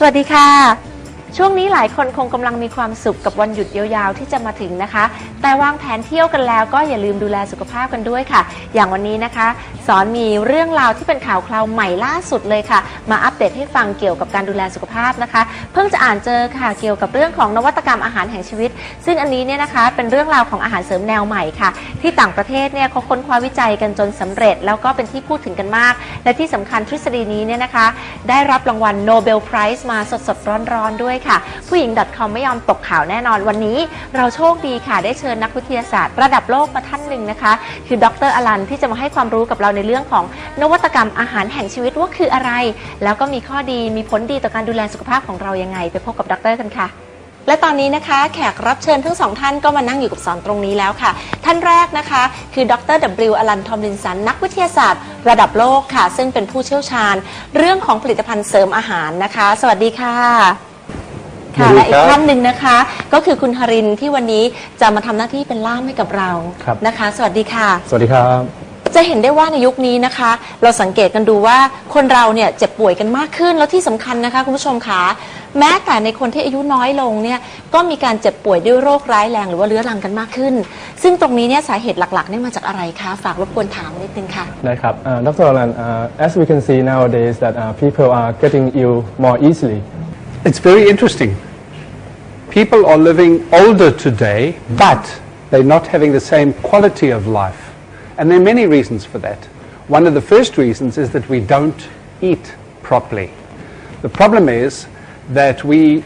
สวัสดีค่ะ ช่วงนี้หลายคนคงกำลังมีความสุขกับวันหยุดยาวๆที่จะมาถึงนะคะ แต่วางแผนเที่ยวกันแล้วก็อย่าลืมดูแลสุขภาพกันด้วยค่ะ อย่างวันนี้นะคะ สอนมีเรื่องราวที่เป็นข่าวคราวใหม่ล่าสุดเลยค่ะ มาอัปเดตให้ฟังเกี่ยวกับการดูแลสุขภาพนะคะ เพิ่งจะอ่านเจอค่ะเกี่ยวกับเรื่องของนวัตกรรมอาหารแห่งชีวิต ซึ่งอันนี้เนี่ยนะคะเป็นเรื่องราวของอาหารเสริมแนวใหม่ค่ะ ที่ต่างประเทศเนี่ยเขาค้นคว้าวิจัยกันจนสำเร็จ แล้วก็เป็นที่พูดถึงกันมาก และที่สำคัญทฤษฎีนี้เนี่ยนะคะ ได้รับรางวัลโนเบลไพรส์มาสดๆร้อนๆด้วยค่ะผู้หญิง .com ไม่ยอมตกข่าวแน่นอนวันนี้เราโชคดีค่ะ ได้เชิญนักวิทยาศาสตร์ ระดับโลกมาท่านหนึ่งนะคะ คือดรอลันที่จะมาให้ความรู้กับเราในเรื่องของนวัตกรรมอาหารแห่งชีวิตว่าคืออะไร แล้วก็มีข้อดีมีผลดีต่อการดูแลสุขภาพของเรายังไง ไปพบกับดรกันค่ะและตอนนี้นะคะแขกรับเชิญทั้งสองท่านก็มานั่งอยู่กับสอนตรงนี้แล้วค่ะ ท่านแรกนะคะ คือดร W อลันทอมลินสัน นักวิทยาศาสตร์ ระดับโลกค่ะ ซึ่งเป็นผู้เชี่ยวชาญ เรื่องของผลิตภัณฑ์เสริมอาหารนะคะ สวัสดีค่ะ ค่ะสวัสดีและอีคกรับท่านหนึ่งนะคะ ก็คือคุณฮารินที่วันนี้จะมาทำหน้าที่เป็นล่ามให้กับเราครับ นะคะ สวัสดีค่ะ สวัสดีครับ จะเห็นได้ว่าในยุคนี้นะคะ เราสังเกตกันดูว่าคนเราเนี่ยเจ็บป่วยกันมากขึ้นแล้วที่สำคัญนะคะคุณผู้ชมคะแม้แต่ในคนที่อายุน้อยลงเนี่ยก็มีการเจ็บป่วยด้วยโรคร้ายแรงหรือว่าเรื้อรังกันมากขึ้น ซึ่งตรงนี้เนี่ยสาเหตุหลักๆเนี่ยมาจากอะไรคะฝากรบกวนถามนิดนึงค่ะได้ครับ uh, Dr. Alan uh, as we can see nowadays that uh, people are getting ill more easily It's very interesting. People are living older today, but they're not having the same quality of life. And there are many reasons for that. One of the first reasons is that we don't eat properly. The problem is that we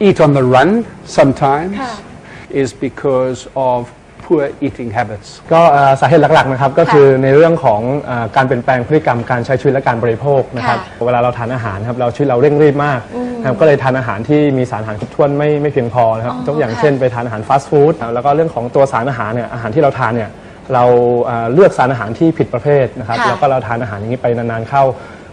eat on the run sometimes, is because of poor eating habits. ก็เอ่อสาเหตุหลักๆนะครับก็คือในเรื่องของเออการเปลี่ยนแปลงพฤติกรรมการใช้ชีวิตและการบริโภคนะครับค่ะเวลาเราทานอาหารครับเราชีวิตเราเร่งรีบมากนะครับก็เลยทานอาหารที่มีสารอาหารครบถ้วนไม่ไม่เพียงพอนะครับอ๋อตัวอย่างค่ะเช่นไปทานอาหารฟาสต์ฟู้ดแล้วก็เรื่องของตัวสารอาหารเนี่ยอาหารที่เราทานเนี่ยเราเอ่อเลือกสารอาหารที่ผิดประเภทนะครับค่ะ แล้วก็เราทานอาหารอย่างนี้ไปนานๆเข้า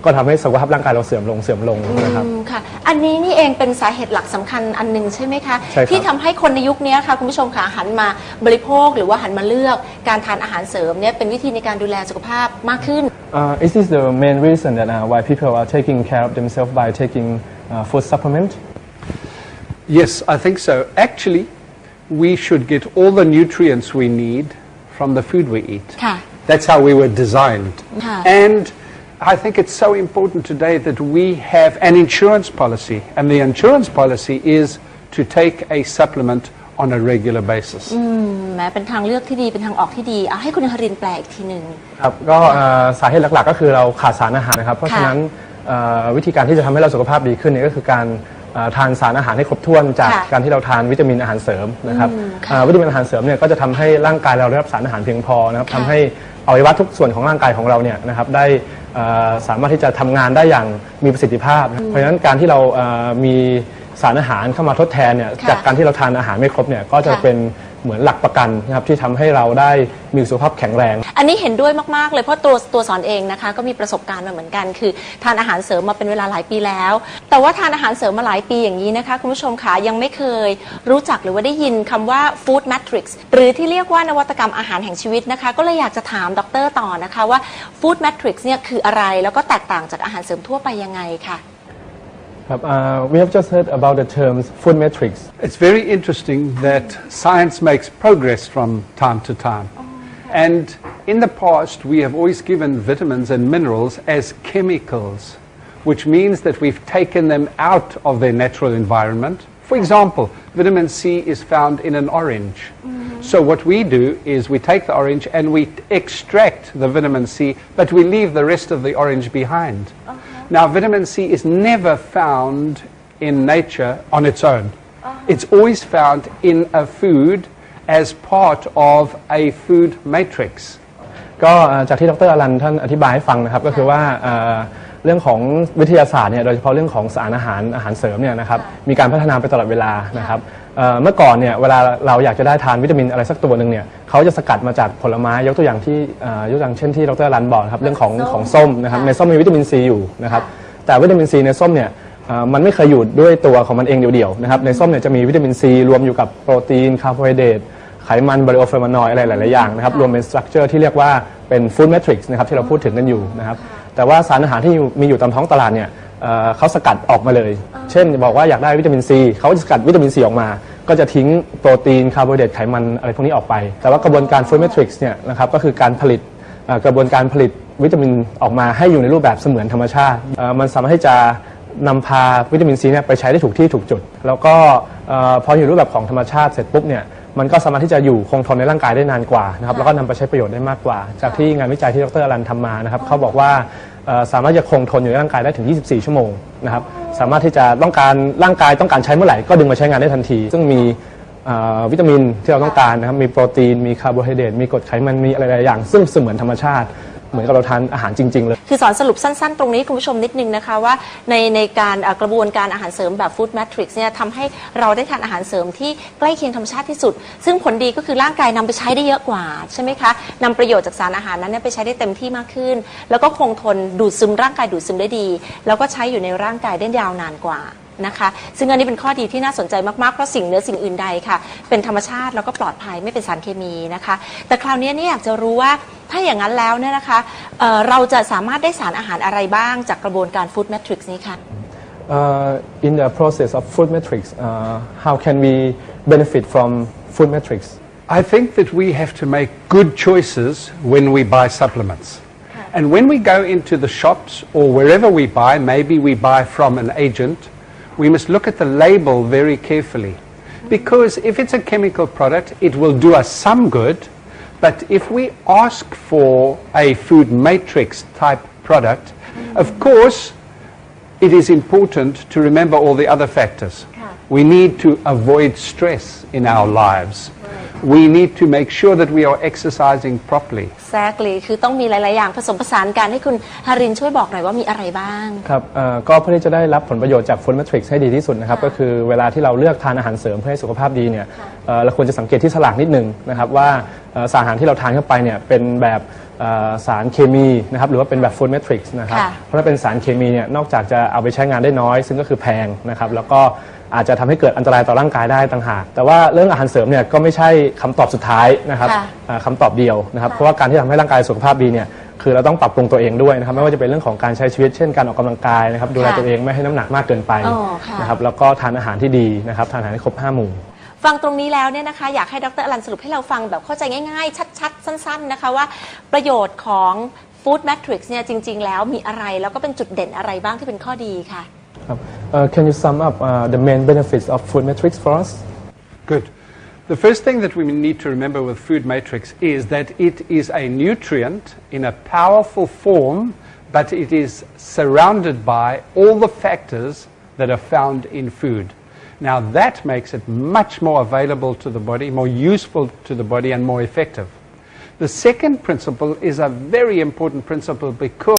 ก็ทำให้สุขภาพร่างกายเราเสื่อมลงเสื่อมลงนะครับ อืมค่ะ อันนี้นี่เองเป็นสาเหตุหลักสำคัญอันหนึ่งใช่ไหมคะ ใช่ครับ ที่ทำให้คนในยุคนี้ค่ะคุณผู้ชมค่ะหันมาบริโภคหรือว่าหันมาเลือกการทานอาหารเสริมเนี่ยเป็นวิธีในการดูแลสุขภาพมากขึ้น Uh, is this the main reason that uh, why people are taking care of themselves by taking uh, food supplement? Yes, I think so. Actually, we should get all the nutrients we need from the food we eat. ค่ะ That's how we were designed. Yeah. And I think it's so important today that we have an insurance policy, and the insurance policy is to take a supplement on a regular basis. แม้เป็นทางเลือกที่ดีเป็นทางออกที่ดีเอาให้คุณฮารินแปลอีกทีหนึ่ง ครับก็เอ่อสาเหตุหลักๆ ก็คือเราขาดสารอาหารนะครับ เพราะฉะนั้นเอ่อวิธีการที่จะทำให้เราสุขภาพดีขึ้นเนี่ยก็คือการเอ่อทานสารอาหารให้ครบถ้วนจากค่ะการที่เราทานวิตามินอาหารเสริมนะครับอืมค่ะเอ่อวิตามินอาหารเสริมเนี่ยก็จะทำให้ร่างกายเราได้รับสารอาหารเพียงพอนะครับค่ะทำให้อวัยวะทุกส่วนของร่างกายของเราเนี่ยนะครับได้เอ่อ สามารถที่จะทำงานได้อย่างมีประสิทธิภาพนะเพราะฉะนั้นการที่เราเอ่อมี สารอาหารเข้ามาทดแทนเนี่ยค่ะจากการที่เราทานอาหารไม่ครบเนี่ยก็จะค่ะเป็นเหมือนหลักประกันนะครับที่ทำให้เราได้มีสุขภาพแข็งแรง อันนี้เห็นด้วยมากๆเลยเพราะตัวตัวสอนเองนะคะก็มีประสบการณ์มาเหมือนกัน คือทานอาหารเสริมมาเป็นเวลาหลายปีแล้ว แต่ว่าทานอาหารเสริมมาหลายปีอย่างนี้นะคะคุณผู้ชมคะยังไม่เคยรู้จักหรือว่าได้ยินคำว่า food matrix หรือที่เรียกว่านวัตกรรมอาหารแห่งชีวิตนะคะ ก็เลยอยากจะถามดรต่อนะคะว่า food matrix เนี่ยคืออะไรแล้วก็แตกต่างจากอาหารเสริมทั่วไปยังไงค่ะครับ uh, we have just heard about the terms food metrics. It's very interesting that science makes progress from time to time. And in the past, we have always given vitamins and minerals as chemicals, which means that we've taken them out of their natural environment. For example, vitamin C is found in an orange. So what we do is we take the orange and we extract the vitamin C, but we leave the rest of the orange behind. Now, vitamin C is never found in nature on its own. It's always found in a food as part of a food matrix. ก็เอ่อจากที่ดรอลันท่านอธิบายให้ฟังนะครับ ก็คือว่าเอ่อ เรื่องของวิทยาศาสตร์เนี่ยโดยเฉพาะเรื่องของสารอาหารอาหารเสริมเนี่ยนะครับมีการพัฒนาไปตลอดเวลานะครับเอ่อเมื่อก่อนเนี่ยเวลาเราอยากจะได้ทานวิตามินอะไรสักตัวหนึ่งเนี่ยเขาจะสกัดมาจากผลไม้ยกตัวอย่างที่เอ่อยกตัวอย่างเช่นที่ดรอลันบอกนะครับเรื่องของส้มของส้มนะครับค่ะในส้มมีวิตามินซีอยู่นะครับแต่วิตามินซีในส้มเนี่ยเอ่อมันไม่เคยอยู่ด้วยตัวของมันเองเดี่ยวๆนะครับในส้มเนี่ยจะมีวิตามินซีรวมอยู่กับโปรตีนคาร์โบไฮเดรต ไขมันบริโอเฟอร์มานอยด์อะไรหลาย ๆ อย่างนะครับ รวมเป็นสตรัคเจอร์ที่เรียกว่าเป็นฟู้ดแมทริกซ์นะครับที่เราพูดถึงกันอยู่นะครับ แต่ว่าสารอาหารที่มีอยู่ตามท้องตลาดเนี่ยเอ่อเขาสกัดออกมาเลย เช่นบอกว่าอยากได้วิตามินซีเขาจะสกัดวิตามินซีออกมา ก็จะทิ้งโปรตีนคาร์โบไฮเดรตไขมันอะไรพวกนี้ออกไป แต่ว่ากระบวนการฟู้ดเมทริกซ์เนี่ยนะครับก็คือการผลิตเอ่อกระบวนการผลิตวิตามินออกมาให้อยู่ในรูปแบบเสมือนธรรมชาติเอ่อมันสามารถที่จะนำพาวิตามินซีเนี่ยไปใช้ได้ถูกที่ถูกจุด แล้วก็เอ่อพออยู่รูปแบบของธรรมชาติเสร็จปุ๊บเนี่ย มันก็สามารถที่จะอยู่คงทนในร่างกายได้นานกว่านะครับแล้วก็นำไปใช้ประโยชน์ได้มากกว่า จากที่งานวิจัยที่ดรอรันทำมานะครับเขาบอกว่าเอ่อสามารถจะคงทนอยู่ในร่างกายได้ถึง 24 ชั่วโมงนะครับสามารถที่จะต้องการร่างกายต้องการใช้เมื่อไหร่ก็ดึงมาใช้งานได้ทันที ซึ่งมีเอ่อวิตามินที่เราต้องการนะครับมีโปรตีนมีคาร์โบไฮเดรตมีกรดไขมันมีอะไรหลายๆอย่าง ซึ่งเสมือนธรรมชาติ เหมือนกับเราทานอาหารจริง ๆ เลย คือสอนสรุปสั้น ๆ ตรงนี้คุณผู้ชมนิดนึงนะคะว่าในในการเอ่อกระบวนการอาหารเสริมแบบฟู้ดแมทริกซ์เนี่ยทำให้เราได้ทานอาหารเสริมที่ใกล้เคียงธรรมชาติที่สุด ซึ่งผลดีก็คือร่างกายนำไปใช้ได้เยอะกว่า ใช่ไหมคะนำประโยชน์จากสารอาหารนั้นเนยไปใช้ได้เต็มที่มากขึ้น แล้วก็คงทนดูดซึมร่างกายดูดซึมได้ดี แล้วก็ใช้อยู่ในร่างกายได้ยาวนานกว่า นะคะ ซึ่งอันนี้เป็นข้อดีที่น่าสนใจมากๆ เพราะสิ่งเหนือสิ่งอื่นใดค่ะ เป็นธรรมชาติแล้วก็ปลอดภัยไม่เป็นสารเคมีนะคะ แต่คราวนี้เนี่ยอยากจะรู้ว่าถ้าอย่างนั้นแล้วเนี่ยนะคะเอ่อเราจะสามารถได้สารอาหารอะไรบ้างจากกระบวนการฟู้ดแมทริกซ์นี้ค่ะ uh, in the process of food metrics, uh, how can we benefit from food metrics? I think that we have to make good choices when we buy supplements. And when we go into the shops or wherever we buy, maybe we buy from an agent, we must look at the label very carefully. Because if it's a chemical product, it will do us some good, but if we ask for a food matrix type product, of course, it is important to remember all the other factors. We need to avoid stress in our lives. We need to make sure that we are exercising properly. exactly คือต้องมีหลาย ๆ อย่างผสมผสานกันให้คุณฮารินช่วยบอกหน่อยว่ามีอะไรบ้าง ครับเอ่อก็เพื่อที่จะได้รับผลประโยชน์จาก Food Matrix ให้ดีที่สุดนะครับก็คือเวลาที่เราเลือกทานอาหารเสริมเพื่อให้สุขภาพดีเนี่ยเอ่อเราควรจะสังเกตที่ฉลากนิดนึงนะครับว่าเอ่อสารอาหารที่เราทานเข้าไปเนี่ยเป็นแบบเอ่อสารเคมีนะครับหรือว่าเป็นแบบ Food Matrix นะครับ ค่ะ เพราะถ้าเป็นสารเคมีเนี่ยนอกจากจะเอาไปใช้งานได้น้อย ซึ่งก็คือแพงนะครับแล้วก็ อาจจะทำให้เกิดอันตรายต่อร่างกายได้ต่างหากแต่ว่าเรื่องอาหารเสริมเนี่ยก็ไม่ใช่คำตอบสุดท้ายนะครับค่ะอ่าคำตอบเดียวนะครับ เพราะว่าการที่ทำให้ร่างกายสุขภาพดีเนี่ยคือเราต้องปรับปรุงตัวเองด้วยนะครับไม่ว่าจะเป็นเรื่องของการใช้ชีวิตเช่นการออกกำลังกายนะครับดูแลค่ะตัวเองไม่ให้น้ำหนักมากเกินไปอ๋อค่ะ นะครับแล้วก็ทานอาหารที่ดีนะครับทานอาหารให้ครบห้าหมู่ ฟังตรงนี้แล้วเนี่ยนะคะ อยากให้ดรอลันสรุปให้เราฟังแบบเข้าใจง่ายๆ ชัด ๆ สั้น ๆ นะคะว่าประโยชน์ของฟู้ดแมทริกซ์เนี่ยจริง ๆ แล้วมีอะไร แล้วก็เป็นจุดเด่นอะไรบ้างที่เป็นข้อดีค่ะครับ Uh, can you sum up uh, the main benefits of food matrix for us Good. The first thing that we need to remember with food matrix is that it is a nutrient in a powerful form, but it is surrounded by all the factors that are found in food. Now that makes it much more available to the body, more useful to the body, and more effective. The second principle is a very important principle because